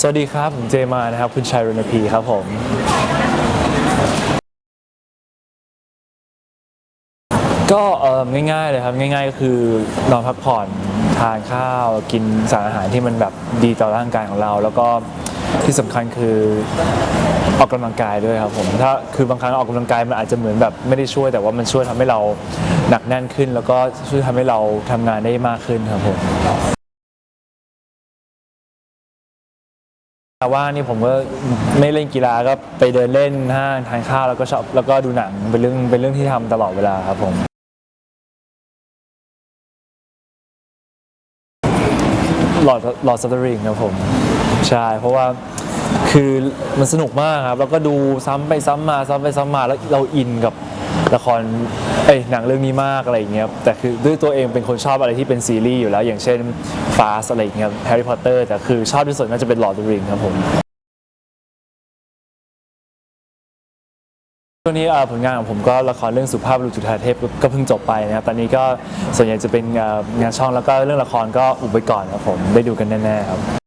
สวัสดีครับ ผมเจมานะครับ คุณชัยรณพีครับผม ก็เออง่ายๆเลยครับ ง่ายๆก็คือนอนพักผ่อนทานข้าวกินสารอาหารที่มันแบบดีต่อร่างกายของเรา แล้วก็ที่สำคัญคือออกกำลังกายด้วยครับผมถ้าคือบางครั้งออกกำลังกายมันอาจจะเหมือนแบบไม่ได้ช่วย แต่ว่ามันช่วยทำให้เราหนักแน่นขึ้น แล้วก็ช่วยทำให้เราทำงานได้มากขึ้นครับผม แต่ว่านี่ผมก็ไม่เล่นกีฬาก็ไปเดินเล่นห้างทานข้าวแล้วก็ชอบแล้วก็ดูหนังเป็นเรื่องเป็นเรื่องที่ทำตลอดเวลาครับผมหลอดหลอดสตริงครับผมใช่เพราะว่าคือมันสนุกมากครับแล้วก็ดูซ้ำไปซ้ำมาซ้ำไปซ้ำมาแล้วเราอินกับ ละครเอ้ยหนังเรื่องนี้มากอะไรอย่างเงี้ยครับแต่คือด้วยตัวเองเป็นคนชอบอะไรที่เป็นซีรีส์อยู่แล้ว อย่างเช่นฟาสอะไรอย่างเงี้ยแฮร์รี่พอตเตอร์แต่คือชอบที่สุดน่าจะเป็นหลอดริงครับผมช่วงนี้ผลงานของผมก็ละครเรื่องสุภาพบุรุษจุฑาเทพก็เพิ่งจบไปนะครับตอนนี้ก็ส่วนใหญ่จะเป็นงานช่องแล้วก็เรื่องละครก็อุบไว้ก่อนครับผมได้ดูกันแน่ๆครับ